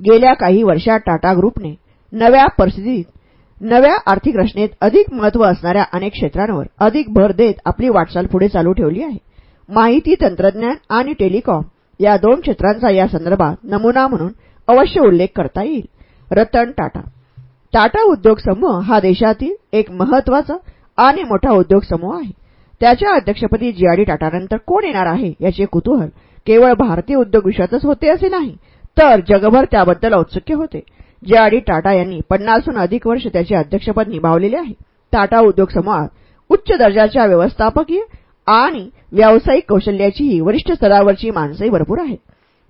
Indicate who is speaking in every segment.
Speaker 1: गेल्या काही वर्षात टाटा ग्रुपने नव्या परिस्थितीत नव्या आर्थिक रचनेत अधिक महत्त्व असणाऱ्या अनेक क्षेत्रांवर अधिक भर देत आपली वाटचाल पुढे चालू ठेवली आहे. माहिती तंत्रज्ञान आणि टेलिकॉम या दोन क्षेत्रांचा या संदर्भात नमुना म्हणून अवश्य उल्लेख करता येईल. रतन टाटा. टाटा उद्योग समूह हा देशातील एक महत्त्वाचा आणि मोठा उद्योग समूह आहे. त्याच्या अध्यक्षपदी जीआरडी टाटानंतर कोण येणार आहे याचे कुतूहल केवळ भारतीय उद्योग विश्वातच होते असे नाही तर जगभर त्याबद्दल औत्सुक्य होते. जीआरडी टाटा यांनी पन्नासहून अधिक वर्ष त्याचे अध्यक्षपद निभावलेले आहे. टाटा उद्योग समूहात उच्च दर्जाच्या व्यवस्थापकीय आणि व्यावसायिक कौशल्याचीही वरिष्ठ स्तरावरची माणसंही भरपूर आहेत.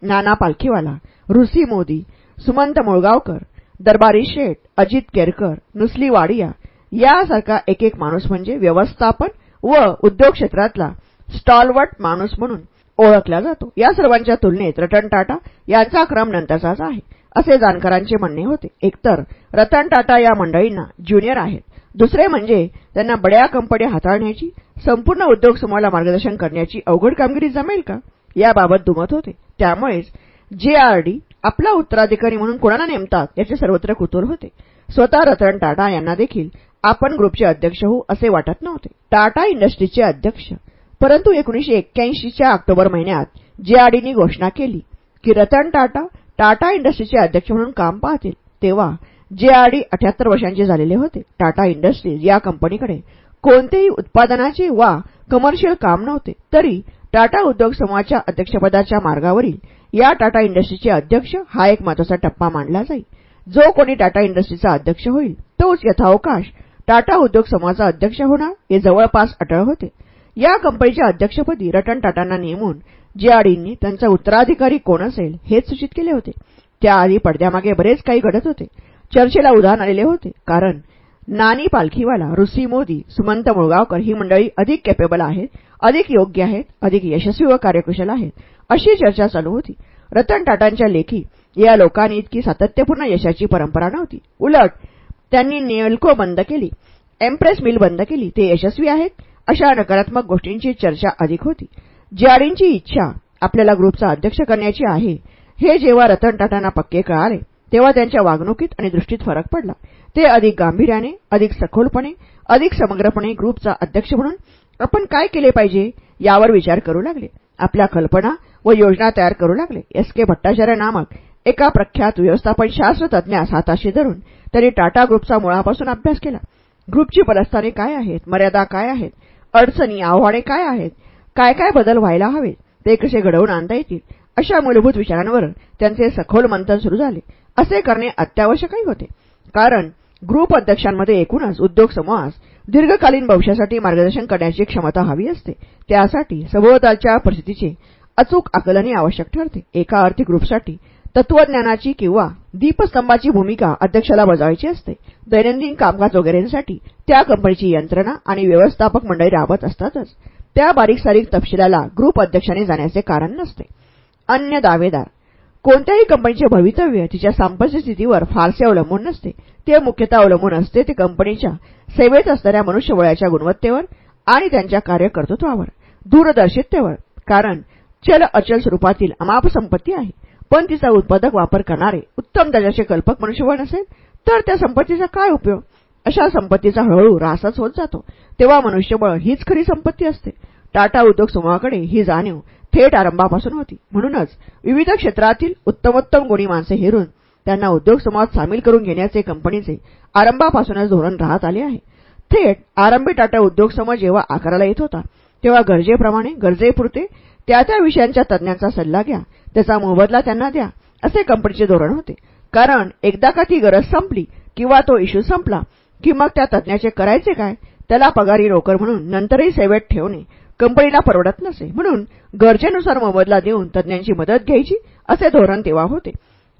Speaker 1: नाना पालखीवाला रुसी मोदी सुमंत मुळगावकर दरबारी शेठ अजित केरकर नुसली वाडिया यासारखा एक एक माणूस म्हणजे व्यवस्थापन व उद्योग क्षेत्रातला स्टॉलवर्ट माणूस म्हणून ओळखला जातो. या सर्वांच्या तुलनेत रतन टाटा यांचा क्रम नंतरचाच आहे असे जाणकारांचे म्हणणे होते. एकतर रतन टाटा या मंडळींना ज्युनियर आहेत. दुसरे म्हणजे त्यांना बड्या कंपन्या हाताळण्याची संपूर्ण उद्योग समूहाला मार्गदर्शन करण्याची अवघड कामगिरी जमेल का? याबाबत दुमत होते. त्यामुळेच जेआरडी आपला उत्तराधिकारी म्हणून कोणाला नेमतात याचे सर्वत्र कुतूर होते. स्वतः रतन टाटा यांना देखील आपण ग्रुपचे अध्यक्ष होऊ असे वाटत नव्हते. टाटा इंडस्ट्रीजचे अध्यक्ष परंतु एकोणीशे एक्क्याऐंशीच्या ऑक्टोबर महिन्यात जेआरडीनी घोषणा केली की रतन टाटा टाटा इंडस्ट्रीजचे अध्यक्ष म्हणून काम पाहतील तेव्हा जेआरडी अठ्याहत्तर वर्षांचे झालेले होते. टाटा इंडस्ट्रीज या कंपनीकडे कोणतेही उत्पादनाचे वा कमर्शियल काम नव्हते. तरी टाटा उद्योग समूहाच्या अध्यक्षपदाच्या मार्गावरील या टाटा इंडस्ट्रीजचे अध्यक्ष हा एक महत्त्वाचा टप्पा मानला जाईल. जो कोणी टाटा इंडस्ट्रीजचा अध्यक्ष होईल तोच यथावकाश टाटा उद्योग समूहाचा अध्यक्ष होणार. हे जवळपास अटळ होते. या कंपनीच्या अध्यक्षपदी रतन टाटांना नेमून जेआरडींनी त्यांचा उत्तराधिकारी कोण असेल हेच सूचित केले होते. त्याआधी पडद्यामागे बरेच काही घडत होते. चर्चेला उदाहरण आलेले होते कारण नानी पालखीवाला ऋषी मोदी सुमंत मुळगावकर ही मंडळी अधिक कॅपेबल आहेत अधिक योग्य आहेत अधिक यशस्वी व कार्यकुशल आहेत अशी चर्चा चालू होती. रतन टाटांच्या लेखी या लोकांनी इतकी सातत्यपूर्ण यशाची परंपरा नव्हती. उलट त्यांनी नेल्को बंद केली एम्प्रेस मिल बंद केली ते यशस्वी आहेत अशा नकारात्मक गोष्टींची चर्चा अधिक होती. ज्यारींची इच्छा आपल्याला ग्रुपचा अध्यक्ष करण्याची आहे हे जेव्हा रतन टाटांना पक्के कळाले तेव्हा त्यांच्या वागणुकीत आणि दृष्टीत फरक पडला. ते अधिक गांभीर्याने अधिक सखोलपणे अधिक समग्रपणे ग्रुपचा अध्यक्ष म्हणून आपण काय केले पाहिजे यावर विचार करू लागले. आपल्या कल्पना व योजना तयार करू लागले. एस के भट्टाचार्य नामक एका प्रख्यात व्यवस्थापन तज्ज्ञास हाताशी धरून त्यांनी टाटा ग्रुपचा मुळापासून अभ्यास केला. ग्रुपची बलस्थाने काय आहेत? मर्यादा काय आहेत? अडचणी आव्हाने काय आहेत? काय काय बदल व्हायला हवेत? ते कसे घडवून आणता येतील? अशा मूलभूत विचारांवर त्यांचे सखोल मंथन सुरू झाले. असे करणे अत्यावश्यकही होते. कारण ग्रुप अध्यक्षांमध्ये एकूणच उद्योग समूहास दीर्घकालीन भविष्यासाठी मार्गदर्शन करण्याची क्षमता हवी असते. त्यासाठी सभोवतालच्या परिस्थितीचे अचूक आकलनही आवश्यक ठरते. एका आर्थिक ग्रुपसाठी तत्वज्ञानाची किंवा दीपस्तंभाची भूमिका अध्यक्षाला बजावायची असते. दैनंदिन कामकाज वगैरेंसाठी त्या कंपनीची यंत्रणा आणि व्यवस्थापक मंडळी राबत असतातच. त्या बारीक सारीक तपशिलाला ग्रुप अध्यक्षाने जाण्याचे कारण नसते. अन्य दावेदार. कोणत्याही कंपनीचे भवितव्य तिच्या संपत्ती स्थितीवर फारसे अवलंबून नसते. ते मुख्यतः अवलंबून असते ते कंपनीच्या सेवेत असणाऱ्या मनुष्यबळाच्या गुणवत्तेवर आणि त्यांच्या कार्यकर्तृत्वावर दूरदर्शितेवर. कारण चल अचल स्वरूपातील अमाप संपत्ती आहे. पण तिचा उत्पादक वापर करणारे उत्तम दर्जाचे कल्पक मनुष्यबळ नसेल तर त्या संपत्तीचा काय उपयोग? अशा संपत्तीचा हळूहळू रासच होत जातो. तेव्हा मनुष्यबळ हीच खरी संपत्ती असते. टाटा उद्योग समूहाकडे ही जाणीव थेट आरंभापासून होती. म्हणूनच विविध क्षेत्रातील उत्तमोत्तम गुणी माणसे हेरून त्यांना उद्योग समूहात सामील करून घेण्याचे कंपनीचे आरंभापासूनच धोरण राहत आले आहे. थेट आरंभी टाटा उद्योग समूह जेव्हा आकाराला येत होता तेव्हा गरजेप्रमाणे गरजेपुरते त्या त्या विषयांच्या तज्ज्ञांचा सल्ला घ्या. त्याचा मोबदला त्यांना द्या असे कंपनीचे धोरण होते. कारण एकदा का ती गरज संपली किंवा तो इश्यू संपला की मग त्या तज्ज्ञाचे करायचे काय? त्याला पगारी नोकर म्हणून नंतरही सेवेत ठेवणे कंपनीला परवडत नसे. म्हणून गरजेनुसार मोबदला देऊन तज्ज्ञांची मदत घ्यायची असे धोरण तेव्हा होते.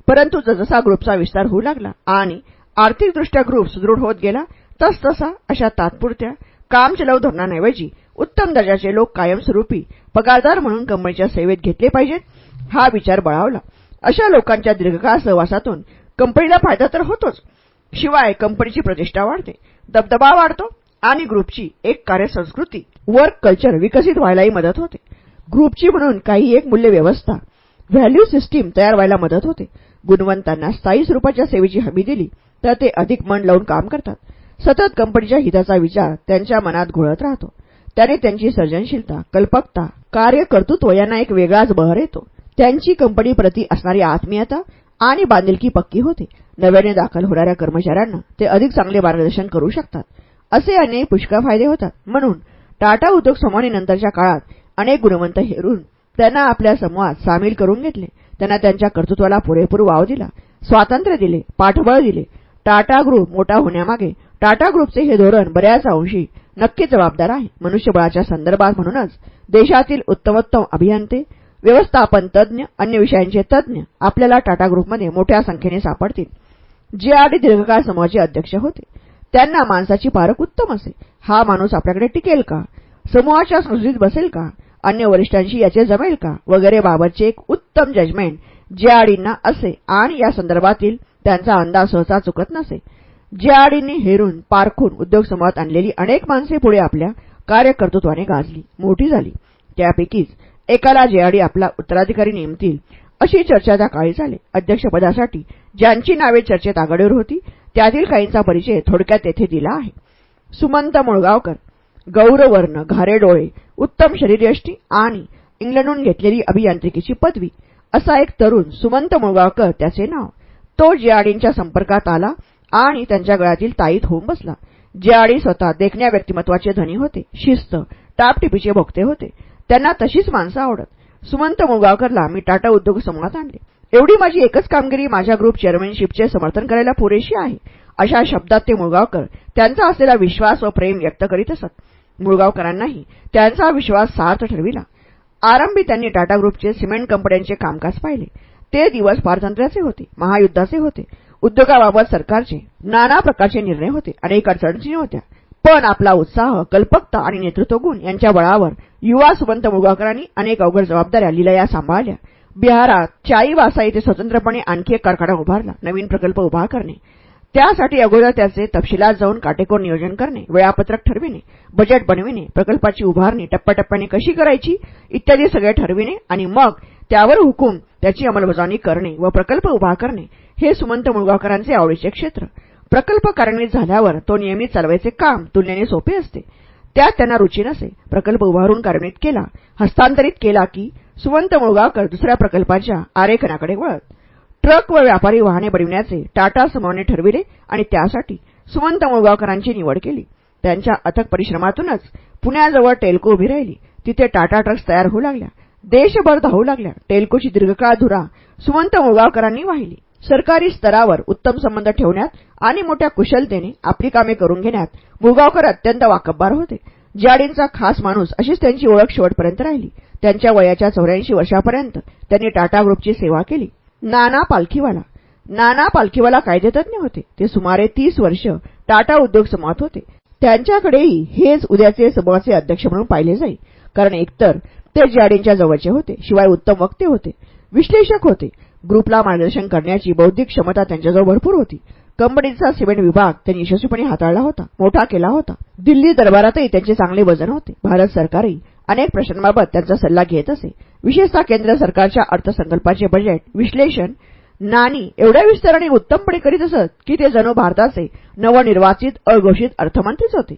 Speaker 1: परंतु जसा ग्रुपचा विस्तार होऊ लागला आणि आर्थिकदृष्ट्या ग्रुप सुदृढ होत गेला तसतसा अशा तात्पुरत्या कामचलाऊ धोरणांऐवजी उत्तम दर्जाचे लोक कायमस्वरूपी पगारदार म्हणून कंपनीच्या सेवेत घेतले पाहिजेत. हा विचार बळावला. अशा लोकांच्या दीर्घकाळ सहवासातून कंपनीला फायदा तर होतोच. शिवाय कंपनीची प्रतिष्ठा वाढते दबदबा वाढतो आणि ग्रुपची एक कार्यसंस्कृती वर्क कल्चर विकसित व्हायलाही मदत होते. ग्रुपची म्हणून काही एक मूल्य व्यवस्था व्हॅल्यू सिस्टीम तयार व्हायला मदत होते. गुणवंतांना स्थायी स्वरूपाच्या सेवेची हमी दिली तर ते अधिक मन लावून काम करतात. सतत कंपनीच्या हिताचा विचार त्यांच्या मनात घोळत राहतो. त्याने त्यांची सर्जनशीलता कल्पकता कार्यकर्तृत्व यांना एक वेगळाच बहर येतो. त्यांची कंपनीप्रती असणारी आत्मीयता आणि बांधिलकी पक्की होते. नव्याने दाखल होणाऱ्या कर्मचाऱ्यांना ते अधिक चांगले मार्गदर्शन करू शकतात. असे अनेक पुष्कळ फायदे होतात. म्हणून टाटा उद्योग समूहाने नंतरच्या काळात अनेक गुणवंत हेरून त्यांना आपल्या समूहात सामील करून घेतले. त्यांना त्यांच्या कर्तृत्वाला पुरेपूर वाव दिला. स्वातंत्र्य दिले. पाठबळ दिले. टाटा ग्रुप मोठा होण्यामागे टाटा ग्रुपचे हे धोरण बऱ्याच अंशी नक्की जबाबदार आहे. मनुष्यबळाच्या संदर्भात म्हणूनच देशातील उत्तमोत्तम अभियंते व्यवस्थापन तज्ज्ञ अन्य विषयांचे तज्ज्ञ आपल्याला टाटा ग्रुपमध्ये मोठ्या संख्येने सापडतील. जे आधी दीर्घकाळ समूहाचे अध्यक्ष होते त्यांना माणसाची पारख उत्तम असे. हा माणूस आपल्याकडे टिकेल का? समूहाच्या संस्कृतीत बसेल का? अन्य वरिष्ठांशी याचे जमेल का? वगैरे बाबतचे एक उत्तम जजमेंट जेआडींना असे आणि या संदर्भातील त्यांचा अंदाज सहसा चुकत नसे. जेआडींनी हेरून पारखून उद्योग समूहात आणलेली अनेक माणसे पुढे आपल्या कार्यकर्तृत्वाने गाजली मोठी झाली. त्यापैकीच एकाला जेआडी आपला उत्तराधिकारी नेमतील अशी चर्चा त्या काळी झाली. अध्यक्षपदासाठी ज्यांची नावे चर्चेत आघाडीवर होती त्यातील काहींचा परिचय थोडक्यात येथे दिला आहे. सुमंत मुळगावकर गौरवर्ण घारे डोळे उत्तम शरीरयष्टी आणि इंग्लंडहून घेतलेली अभियांत्रिकीची पदवी असा एक तरुण सुमंत मुळगावकर त्याचे नाव. तो जेआडींच्या संपर्कात आला आणि त्यांच्या गळ्यातील ताईत होऊन बसला. जेआडी स्वतः देखण्या व्यक्तिमत्वाचे धनी होते शिस्त टापटिपीचे भोगते होते. त्यांना तशीच माणसं आवडत. सुमंत मुळगावकरला मी टाटा उद्योग समूहात आणले. एवढी माझी एकच कामगिरी माझ्या ग्रुप चेअरमॅनशिपचे समर्थन करायला पुरेशी आहे. अशा शब्दात ते मुळगावकर त्यांचा असलेला विश्वास व प्रेम व्यक्त करीत असत. मुळगावकरांनाही त्यांचा विश्वास सार्थ ठरविला. आरंभी त्यांनी टाटा ग्रुपचे सिमेंट कंपन्यांचे कामकाज पाहिले. ते दिवस पारतंत्र्याचे होते महायुद्धाचे होते. उद्योगाबाबत सरकारचे नाना प्रकारचे निर्णय होते अनेक अडचणी होत्या. पण आपला उत्साह कल्पकता आणि नेतृत्व गुण यांच्या बळावर युवा सुबंत मुळगावकरांनी अनेक अवघड जबाबदाऱ्या लिलया सांभाळल्या. बिहारात चाईबासा येथे स्वतंत्रपणे आणखी एक कारखाना उभारला नवीन प्रकल्प उभा करणे. त्यासाठी अगोदर त्याचे तपशिलात जाऊन काटेकोर नियोजन करणे वेळापत्रक ठरविणे बजेट बनविणे प्रकल्पाची उभारणी टप्प्याटप्प्याने कशी करायची इत्यादी सगळे ठरविणे आणि मग त्यावर हुकूम त्याची अंमलबजावणी करणे व प्रकल्प उभा करणे हे सुमंत मुळगावकरांचे आवडीचे क्षेत्र. प्रकल्प कार्यान्वित झाल्यावर तो नियमित चालवायचे काम तुलनेने सोपे असते. त्यात त्यांना रुची नसे. प्रकल्प उभारून कार्यान्वित केला. हस्तांतरित केला की सुवंत मुळगावकर दुसऱ्या प्रकल्पाच्या आरेखनाकडे वळत. ट्रक व व्यापारी वाहने बनविण्याचे टाटा समूहाने ठरविले आणि त्यासाठी सुमंत मुळगावकरांची निवड केली. त्यांच्या अथक परिश्रमातूनच पुण्याजवळ टेल्को उभी राहिली. तिथे टाटा ट्रक्स तयार होऊ लागल्या. देशभर धावू लागल्या. टेल्कोची दीर्घकाळ धुरा सुमंत मुळगावकरांनी वाहिली. सरकारी स्तरावर उत्तम संबंध ठेवण्यात आणि मोठ्या कुशलतेने आपली कामे करून घेण्यात मुळगावकर अत्यंत वाकबदार होते. जाडींचा खास माणूस अशीच त्यांची ओळख शेवटपर्यंत राहिली. त्यांच्या वयाच्या चौऱ्याऐंशी वर्षापर्यंत त्यांनी टाटा ग्रुपची सेवा केली. नाना पालखीवाला. नाना पालखीवाला कायदेतज्ञ होते. ते सुमारे तीस वर्ष टाटा उद्योग समूहात होते. त्यांच्याकडेही हेच उद्याचे समूहाचे अध्यक्ष म्हणून पाहिले जाईल कारण एकतर ते जाडींच्या जवळचे होते शिवाय उत्तम वक्ते होते विश्लेषक होते ग्रुपला मार्गदर्शन करण्याची बौद्धिक क्षमता त्यांच्याजवळ भरपूर होती. कंपनीचा सिमेंट विभाग त्यांनी यशस्वीपणे हाताळला होता मोठा केला होता. दिल्ली दरबारातही त्यांचे चांगले वजन होते. भारत सरकारही अनेक प्रश्नांबाबत त्यांचा सल्ला घेत असे. विशेषतः केंद्र सरकारच्या अर्थसंकल्पाचे बजेट विश्लेषण नानी एवढ्या विस्ताराने उत्तमपणे करीत असत की ते जणू भारताचे नवनिर्वाचित अघोषित अर्थमंत्रीच होते.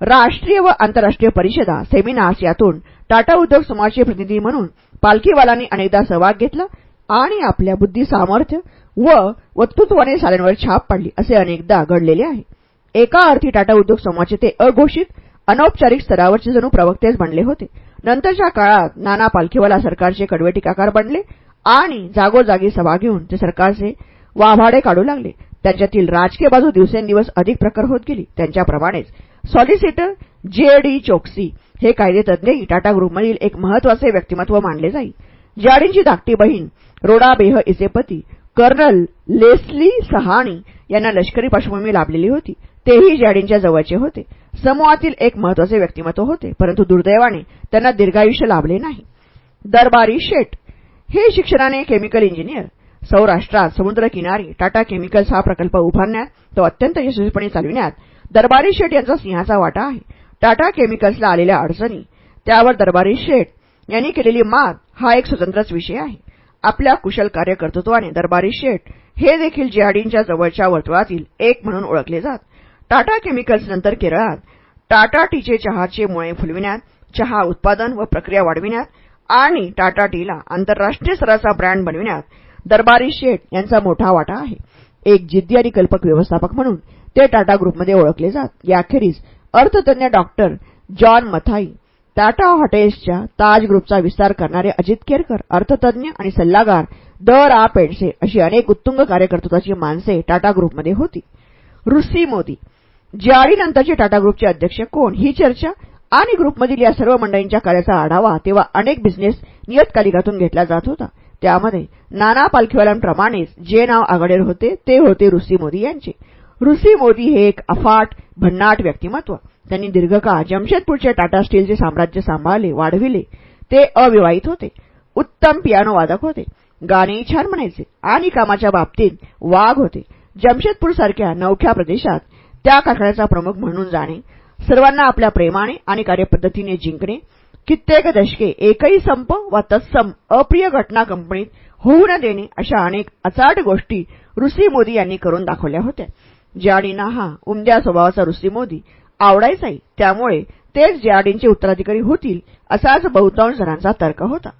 Speaker 1: राष्ट्रीय व आंतरराष्ट्रीय परिषदा सेमिनार्स यातून टाटा उद्योग समाजचे प्रतिनिधी म्हणून पालखीवालांनी अनेकदा सहभाग घेतला. आणि आपल्या बुद्धी सामर्थ्य व वक्तृत्वाने साऱ्यांवर छाप पाडली असे अनेकदा घडलेले आहे. एका अर्थी टाटा उद्योग समूहाचे ते अघोषित अनौपचारिक स्तरावरचे जणू प्रवक्तेच बनले होते. नंतरच्या काळात नाना पालखीवाला सरकारचे कडवे टीकाकार बनले आणि जागोजागी सभा घेऊन ते सरकारचे वाभाडे काढू लागले. त्यांच्यातील राजकीय बाजू दिवसेंदिवस अधिक प्रखर होत गेली. त्यांच्याप्रमाणेच सॉलिसिटर जे डी चोक्सी हे कायदेतज्ञही टाटा ग्रुपमधील एक महत्त्वाचे व्यक्तिमत्व मानले जाईल जाडींची धाकटी बहीण रोडाबेह इचे पती कर्नल लेस्ली सहाणी यांना लष्करी पार्श्वभूमी लाभलेली होती. तेही जाडींच्या जवळचे होते. समूहातील एक महत्त्वाचे व्यक्तिमत्व होते परंतु दुर्दैवाने त्यांना दीर्घायुष्य लाभले नाही. दरबारी शेट हे शिक्षणाने केमिकल इंजिनियर सौराष्ट्रात समुद्रकिनारी टाटा केमिकल्स हा प्रकल्प उभारण्यात तो अत्यंत यशस्वीपणे चालविण्यात दरबारी शेठ यांचा सिंहाचा वाटा आहे. टाटा केमिकल्सला आलेल्या अडचणी त्यावर दरबारी शेठ यांनी केलेली मात हा एक स्वतंत्रच विषय आहे. आपल्या कुशल कार्यकर्तृत्वाने दरबारी शेठ हे देखील जिहाडींच्या जवळच्या वर्तुळातील एक म्हणून ओळखले जात. टाटा केमिकल्स नंतर केरळात टाटा टीचे चहाचे मुळे फुलविण्यात चहा उत्पादन व प्रक्रिया वाढविण्यात आणि टाटा टीला आंतरराष्ट्रीय स्तराचा ब्रँड बनविण्यात दरबारी शेठ यांचा मोठा वाटा आहे. एक जिद्दी आणि कल्पक व्यवस्थापक म्हणून ते टाटा ग्रुपमध्ये ओळखले जात. याखेरीज अर्थतज्ञ डॉक्टर जॉन मथाई टाटा हॉटेल्सच्या ताज ग्रुपचा विस्तार करणारे अजित केरकर अर्थतज्ञ आणि सल्लागार द रा पेंडसे अशी अनेक उत्तुंग कार्यकर्तृत्वाची माणसे टाटा ग्रुपमध्ये होती. रुसी मोदी जाळीनंतरचे टाटा ग्रुपचे अध्यक्ष कोण? ही चर्चा आणि ग्रुपमधील या सर्व मंडळींच्या कार्याचा आढावा तेव्हा अनेक बिझनेस नियतकालिकातून घेतला जात होता. त्यामध्ये नाना पालखीवाल्यांप्रमाणेच जे नाव आघाडीवर होते ते होते रुसी मोदी यांचे. ऋषी मोदी हे एक अफाट भन्नाट व्यक्तिमत्व. त्यांनी दीर्घकाळ जमशेदपूरचे टाटा स्टीलचे साम्राज्य सांभाळले वाढविले. ते अविवाहित होते. उत्तम पियानो वादक होते. गाणेही छान म्हणायचे. आणि कामाच्या बाबतीत वाघ होते. जमशेदपूरसारख्या नवख्या प्रदेशात त्या कारखान्याचा प्रमुख म्हणून जाणे सर्वांना आपल्या प्रेमाने आणि कार्यपद्धतीने जिंकणे कित्येक दशके एकही संप वा तत्सम अप्रिय घटना कंपनीत होऊ न देणे अशा अनेक अचाट गोष्टी ऋषी मोदी यांनी करून दाखवल्या होत्या. ज्याडींना हा उमद्या स्वभावाचा रुसी मोदी. आवडायचाही. त्यामुळे तेच ज्याडींचे उत्तराधिकारी होतील असाच बहुतांश जणांचा तर्क होता.